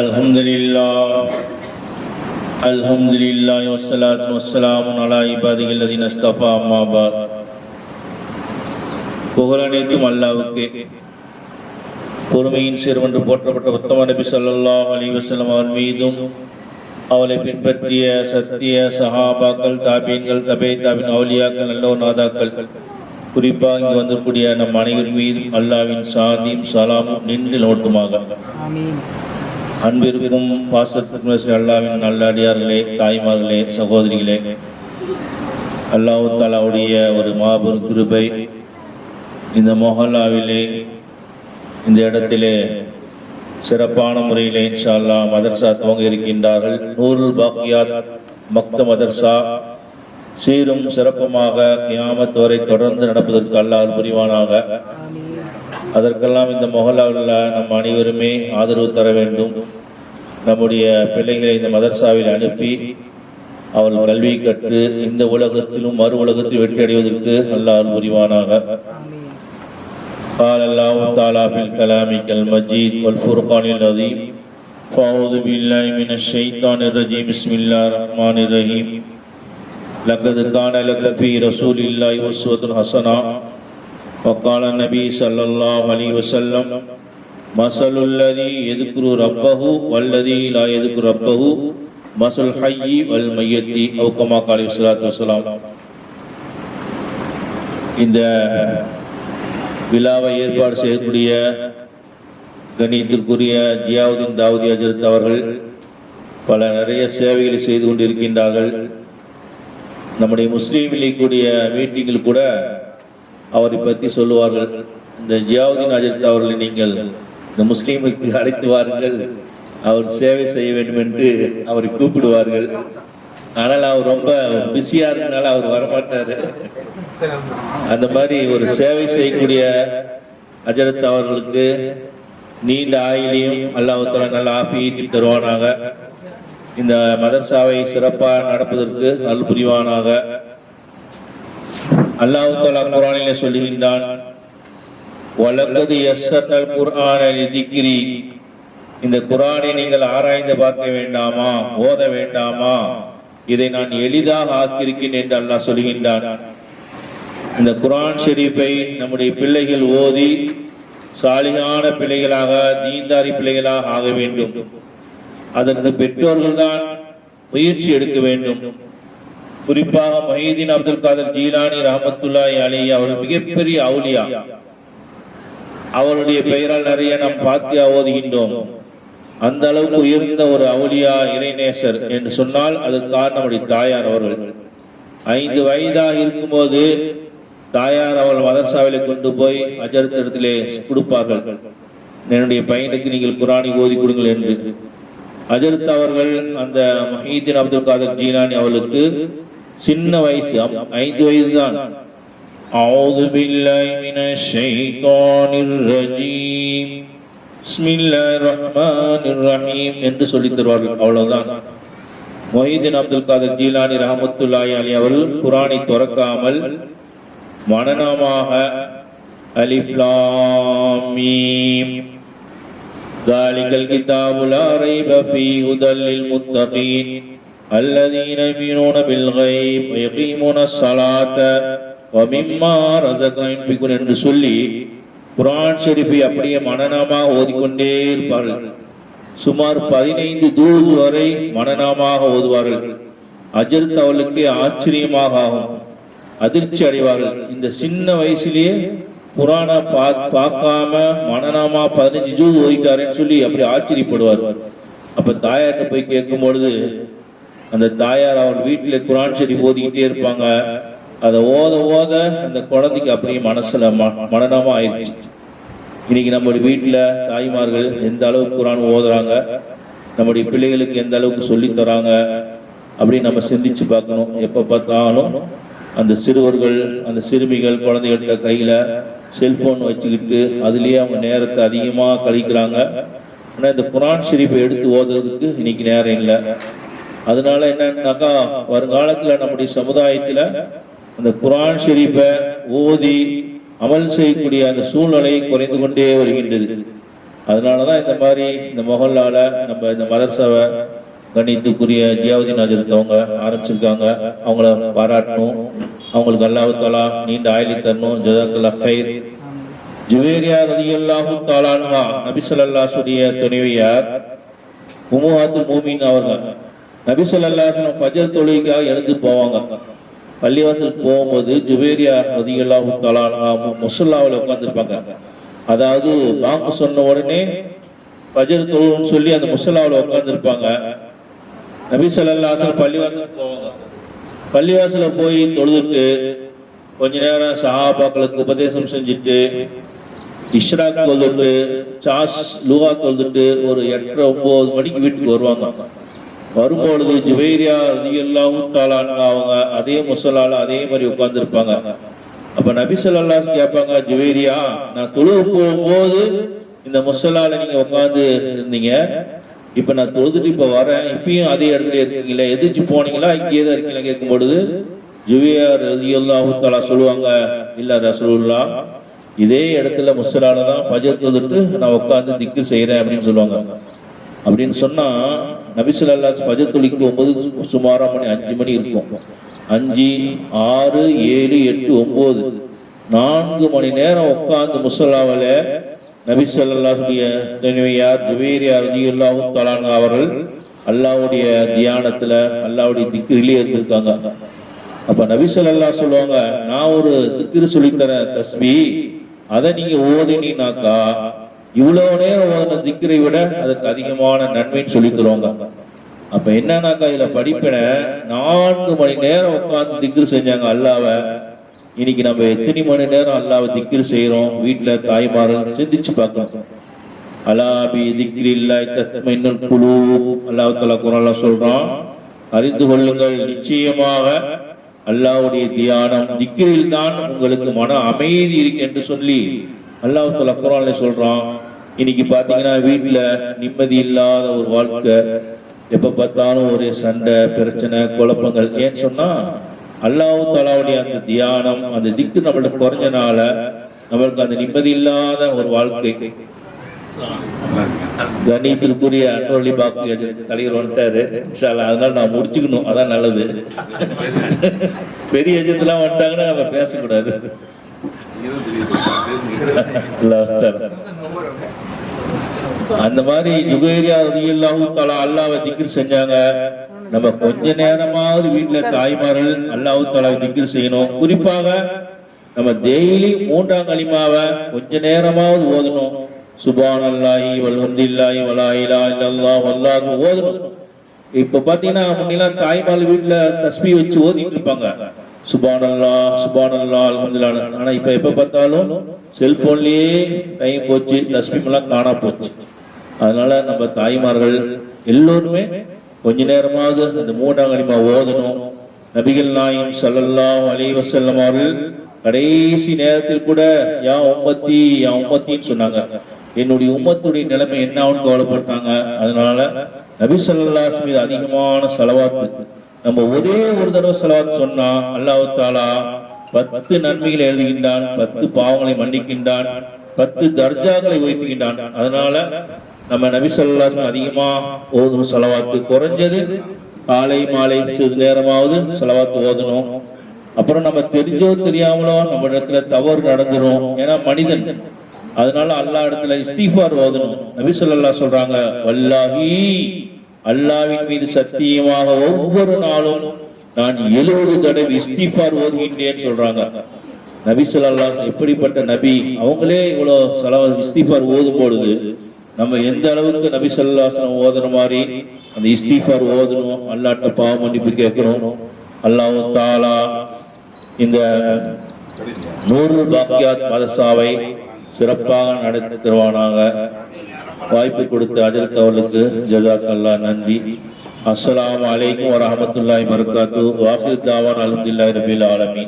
الحمد لله الحمد لله والصلاة والسلام على عباده الذين اصطفى أما بعد புகழனைத்தும் அல்லாவுக்கு பொறுமையின் சிறுவன்று போற்றப்பட்ட உத்தம நபி ஸல்லல்லாஹு அலைஹி வஸல்லம் அவர் மீதும் அவளை பின்பற்றிய சத்திய சஹாபாக்கள் தாபீன்கள் தபே தாபின் அவுலியாக்கள் நல்லோர் நாதாக்கள் குறிப்பாக இங்கு வந்திருக்கூடிய நம் அனைவர் மீதும் அல்லாவின் சாந்தியும் சலாமும் நின்று நோட்டுமாக ஆமீன் அன்பிற்கும் பாசத்திற்கும் அல்லாவின் நல்லடியார்களே தாய்மார்களே சகோதரிகளே. அல்லாஹு தாலாவுடைய ஒரு மாபெரும் திருப்பை இந்த மொஹல்லாவிலே இந்த இடத்திலே சிறப்பான முறையிலே இன்ஷா அல்லாஹ் மதர்சா துவங்க இருக்கின்றார்கள். நூருல் பாக்கியாத் மக்த மதர்சா சீரும் சிறப்புமாக கியாமத் வரை தொடர்ந்து நடப்பதற்கு அல்லாஹ் புரிவானாக. அதற்கெல்லாம் இந்த மொஹல்லாவில் நம் அனைவருமே ஆதரவு தர வேண்டும் நம்முடைய பிள்ளைகளை இந்த மதர்சாவில் அனுப்பி அவள் கல்வி கற்று இந்த உலகத்திலும் மறு உலகத்தில் வெற்றி அடைவதற்கு அல்லாஹ் புரிவானாக ஆமீன் قال الله تعالى في الكلام المجيد والفرقان العظيم فأعوذ بالله من الشيطان الرجيم بسم الله الرحمن الرحيم لقد كان لكم في رسول الله أسوة حسنة وقال النبي صلى الله عليه وسلم مثل الذي يذكر ربه والذي لا يذكر ربه مثل الحي والميت أو كما قال عليه الصلاة والسلام இந்த விழாவை ஏற்பாடு செய்யக்கூடிய கணியத்திற்குரிய ஜியாவுதீன் தாவூதி அஜரத் அவர்கள் பல நிறைய சேவைகளை செய்து கொண்டிருக்கின்றார்கள் நம்முடைய முஸ்லீம் லீக்குடைய மீட்டிங்கில் கூட அவரை பற்றி சொல்லுவார்கள் இந்த ஜியாவுதீன் அஜித் அவர்களை நீங்கள் இந்த முஸ்லீமுக்கு அழைத்து வாருங்கள் அவர் சேவை செய்ய வேண்டும் என்று அவரை கூப்பிடுவார்கள். ஆனால் அவர் ரொம்ப பிஸியா இருக்கனால அவர் வரமாட்டாரு. அந்த மாதிரி ஒரு சேவை செய்யக்கூடிய அஜரத் அவர்களுக்கு நீண்ட ஆயிலையும் அல்லாஹால நல்ல ஆபியத்தையும் தருவானாக. இந்த மதர்சாவை சிறப்பாக நடப்பதற்கு நல் புரிவானாக. அல்லாஹு தாலா குரானிலே சொல்லுகின்றான் வலக்கது எஸ்எல் குர்ஆன இந்த குரானை நீங்கள் ஆராய்ந்து பார்க்க வேண்டாமா ஓத வேண்டாமா? இதை நான் எளிதாக ஆக்கியிருக்கேன் என்று அல்லாஹ் சொல்கின்றான் இந்த குரான் ஷெரீஃபை நம்முடைய பிள்ளைகள் ஓதி சாலிகான பிள்ளைகளாக நீந்தாரி பிள்ளைகளாக ஆக வேண்டும். அதற்கு பெற்றோர்கள் தான் முயற்சி எடுக்க வேண்டும். குறிப்பாக மஹீதீன் அப்துல் காதர் ஜீலானி ரஹமத்துல்லாஹி அலி அவர் மிகப்பெரிய அவுலியா. அவருடைய பெயரால் நிறைய நாம் பாத்தியா ஓதுகின்றோம். அந்த அளவுக்கு உயர்ந்த ஒரு அவுலியா இறைநேசர் என்று சொன்னால் அதற்கு காரணம் தாயார் அவர்கள். ஐந்து வயதாக இருக்கும்போது தாயார் அவள் மதர்சாவிலே கொண்டு போய் அஜரத் இடத்திலே கொடுப்பார்கள். என்னுடைய பையனுக்கு நீங்கள் குரானி ஓதி கொடுங்கள் என்று. அஜரத் அவர்கள் அந்த மஹீதீன் அப்துல் காதர் ஜீனானி அவளுக்கு சின்ன வயசு அப்- ஐந்து வயது தான் أعوذ بالله من الشيطان الرجيم بسم الله الرحمن الرحيم என்று சொல்லித் தருவார்கள் அவ்வளவுதான் மொஹீதீன் அப்துல் காதர் ஜீலானி ரஹமத்துல்லாஹி அலி அவர்கள் குரானை துறக்காமல் மனநமாக அலிஃப் லாம் மீம் ذلك الكتاب لا ريب فيه هدى للمتقين الذين يؤمنون بالغيب ويقيمون الصلاة ومما رزقهم ينفقون என்று சொல்லி குரான் ஷெரீஃபை அப்படியே மனநாமாக ஓதிக்கொண்டே இருப்பார்கள். சுமார் பதினைந்து தூசு வரை மனநாமாக ஓதுவார்கள். அஜர்த் அவளுக்கு ஆச்சரியமாக ஆகும். அதிர்ச்சி அடைவார்கள். இந்த சின்ன வயசுலேயே குரானை பா பார்க்காம மனநாமா பதினஞ்சு ஜூஸ் ஓதிட்டாருன்னு சொல்லி அப்படி ஆச்சரியப்படுவார். அப்ப தாயாட்ட போய் கேட்கும் பொழுது அந்த தாயார் அவன் வீட்டில் குரான் ஷெரீஃப் ஓதிக்கிட்டே இருப்பாங்க. அதை ஓத ஓத அந்த குழந்தைக்கு அப்படியே மனசுல ம- மனநமா ஆயிடுச்சு. இன்னைக்கு நம்முடைய வீட்டில் தாய்மார்கள் எந்த அளவுக்கு குரான் ஓதுறாங்க நம்முடைய பிள்ளைகளுக்கு எந்த அளவுக்கு சொல்லித் தராங்க அப்படின்னு நம்ம சிந்திச்சு பார்க்கணும். எப்ப பார்த்தாலும் அந்த சிறுவர்கள் அந்த சிறுமிகள் குழந்தைகள்கிட்ட கையில செல்போன் வச்சுக்கிட்டு அதுலேயே அவங்க நேரத்தை அதிகமாக கழிக்கிறாங்க. ஆனால் இந்த குரான் ஷெரீஃபை எடுத்து ஓதுறதுக்கு இன்னைக்கு நேரம் இல்லை. அதனால என்னன்னாக்கா வருங்காலத்துல நம்முடைய சமுதாயத்துல அந்த குரான் ஷெரீஃபை ஓதி அமல் செய்யக்கூடிய அந்த சூழ்நிலை குறைந்து கொண்டே வருகின்றது. அதனால தான் இந்த மாதிரி இந்த மொஹல்லால நம்ம இந்த மதரசாவை கணித்துக்குரிய ஜியாவுதீன் ஹஜரத் இருந்தவங்க ஆரம்பிச்சிருக்காங்க. அவங்கள பாராட்டணும். அவங்களுக்கு அல்லாஹ் தாலா நீண்ட ஆயுளை தரணும். ஜதாக்கல்லா ஃபைர் ஜுவேரியா ரதியல்லாஹு தாலான்ஹா நபி ஸல்லல்லாஹு துணைவியார் உமுஹாத்து மூமின் அவர்கள். நபி பஜர் அலைஹி தொழுகைக்காக எழுந்து போவாங்க. பள்ளிவாசல் போகும்போது ஜுபேரியா ரதியல்லாஹு தாலான்ஹா முசல்லாவில் உட்காந்துருப்பாங்க அதாவது பாங்கு சொன்ன உடனே பஜர் தொழுன்னு சொல்லி அந்த முசல்லாவில் உட்காந்துருப்பாங்க நபி சொல்லாசன் பள்ளிவாசல் போவாங்க. பள்ளிவாசலில் போய் தொழுதுட்டு கொஞ்ச நேரம் சஹாபாக்களுக்கு உபதேசம் செஞ்சுட்டு இஷ்ராக் தொழுதுட்டு சாஸ் லூவா தொழுதுட்டு ஒரு எட்டரை ஒன்பது மணிக்கு வீட்டுக்கு வருவாங்க. வரும்பொழுது ஜுவைரியா ரலியல்லாஹு தஆலா அவங்க அதே முசலால அதே மாதிரி உட்கார்ந்துருப்பாங்க. அப்ப நபி கேட்பாங்க ஜுவைரியா நான் தொழுவு போகும்போது இந்த முசலால நீங்க உட்காந்து இருந்தீங்க. இப்ப நான் தொழுதுட்டு இப்ப வரேன். இப்பயும் அதே இடத்துல இருக்கீங்களா. எதிர்த்து போனீங்களா? இங்கேயே தான் இருக்கீங்களா? கேட்கும் பொழுது ஜுவியா ரலியல்லாஹு தஆலா சொல்லுவாங்க இல்ல ரசூல்லா இதே இடத்துல முசலால தான் பஜர் தொழுதுட்டு நான் உட்காந்து திக்கு செய்யறேன் அப்படின்னு சொல்லுவாங்க. அப்படின்னு சொன்னா நபிசுல்லா ஸல்லல்லாஹு அலைஹி பஜர் தொழுக்கு போகும்போது சுமாராக மணி அஞ்சு மணி இருக்கும். அஞ்சு ஆறு ஏழு எட்டு ஒன்பது நான்கு மணி நேரம் உட்காந்து முசல்லாவில் நபிசல்லாசுடையார் ஜுவேரியார் அல்லாவும் தலான் அவர்கள் அல்லாஹ்வுடைய தியானத்தில் அல்லாவுடைய திக்ரிலே இருந்திருக்காங்க. அப்போ நபிசல்லா சொல்லுவாங்க நான் ஒரு திக்ரு சொல்லித்தரேன் தரேன் அதை நீங்கள் ஓதினீனாக்கா இவ்வளவு நேரம் ஓதின விட அதுக்கு அதிகமான நன்மைன்னு சொல்லி தருவாங்க. அப்ப என்னன்னாக்கா இதுல படிப்பின நான்கு மணி நேரம் உட்காந்து திக்ரு செஞ்சாங்க அல்லாவ. இன்னைக்கு நம்ம எத்தனை மணி நேரம் அல்லாவை திக்ரு செய்யறோம் வீட்டுல தாய்மார்கள் சிந்திச்சு பார்க்கணும். அலாபி திக்ரி திக்ரில்லாஹி தஸ்மைனுல் குழு அல்லாஹ் தஆலா குர்ஆன்ல சொல்றான் அறிந்து கொள்ளுங்கள் நிச்சயமாக அல்லாஹ்வுடைய தியானம் திக்கிரில் தான் உங்களுக்கு மன அமைதி இருக்கு என்று சொல்லி அல்லாஹ் தஆலா சொல்றான் இன்னைக்கு பாத்தீங்கன்னா வீட்டுல நிம்மதி இல்லாத ஒரு வாழ்க்கை. எப்ப பார்த்தாலும் ஒரே சண்டை பிரச்சனை குழப்பங்கள். ஏன்னு சொன்னா அல்லாஹ் தாலாவுடைய அந்த தியானம் அந்த திக்கு நம்மளுக்கு குறைஞ்சனால நம்மளுக்கு அந்த நிம்மதி இல்லாத ஒரு வாழ்க்கை. கணித்திற்குரிய அன்பொழி பாக்கு தலைவர் வந்துட்டாரு. அதனால நான் முடிச்சுக்கணும். அதான் நல்லது. பெரிய எஜென்ட்லாம் வந்துட்டாங்கன்னா நம்ம பேசக்கூடாது. அந்த மாதிரி ஜுபேரியா ரலியல்லாஹு தலா அல்லாஹ்வை திக்ர் செஞ்சாங்க. நம்ம கொஞ்ச நேரமாவது வீட்டுல தாய்மார்கள் அல்லாஹ் தலாவை திக்கிர் செய்யணும். குறிப்பாக நம்ம டெய்லி மூன்றாம் களிமாவை கொஞ்ச நேரமாவது ஓதணும். சுபானல்லாஹி வல்ஹம்துலில்லாஹி வலா வலாயிலா இல்லல்லாஹ் வல்லாஹு ஓதணும். இப்ப பாத்தீங்கன்னா முன்னெல்லாம் தாய்மார்கள் வீட்டுல தஸ்மி வச்சு ஓதிட்டு இருப்பாங்க. சுபானல்லா சுபானல்லா அல்ஹம்துலில்லாஹ். ஆனால் இப்போ எப்போ பார்த்தாலும் செல்ஃபோன்லேயே டைம் போச்சு லட்சுமிலாம் காணா போச்சு. அதனால நம்ம தாய்மார்கள் எல்லோருமே கொஞ்ச நேரமாவது அந்த மூன்றாம் கனிமா ஓதணும். நபிகள் நாயும் சல்லல்லா அலைஹி வஸல்லம் அவர்கள் கடைசி நேரத்தில் கூட யா உம்மத்தி யா உம்மத்தின்னு சொன்னாங்க. என்னுடைய உம்மத்துடைய நிலைமை என்ன ஆகும்னு கவலைப்பட்டாங்க. அதனால நபி ஸல்லல்லாஹு மீது அதிகமான செலவாக்கு நம்ம ஒரே ஒரு தடவை செலவாத்து சொன்னா அல்லாஹ் தாலா பத்து நன்மைகளை எழுதுகின்றான் பத்து பாவங்களை மன்னிக்கின்றான் பத்து தர்ஜாக்களை உயர்த்துகின்றான். அதனால நம்ம நபி சொல்லா அதிகமா ஓதும் செலவாத்து குறைஞ்சது. காலை மாலை சிறிது நேரமாவது செலவாத்து ஓதணும். அப்புறம் நம்ம தெரிஞ்சோ தெரியாமலோ நம்ம இடத்துல தவறு நடந்துரும். ஏன்னா மனிதன். அதனால அல்லாஹ் இடத்துல இஸ்தீஃபார் ஓதணும். நபி சொல்லா சொல்றாங்க வல்லாஹி அல்லாவின் மீது சத்தியமாக ஒவ்வொரு நாளும் நான் எழுபது தடவை இஸ்திஃபார் ஓதுகின்றேன் சொல்றாங்க. நபி ஸல்லல்லாஹு எப்படிப்பட்ட நபி? அவங்களே இவ்வளோ செலவு இஸ்திஃபார் ஓதும் பொழுது நம்ம எந்த அளவுக்கு நபி சொல்லாசனம் ஓதுற மாதிரி அந்த இஸ்திஃபார் ஓதணும் அல்லாட்ட பாவ மன்னிப்பு கேட்கணும். அல்லாஹ் தாலா இந்த நூறு பாக்கியாத் மதசாவை சிறப்பாக நடத்தி தருவானாங்க. வாய்ப்பு கொடுத்த அஜரத் அவர்களுக்கு ஜசாக் அல்லாஹ் நன்றி. அஸ்லாம் அலைக்கும் வரமத்துல்லாய் வபரகாத்துஹு. வாஹிர் தாவான் அலமதுல்லாய் ரபில் ஆலமி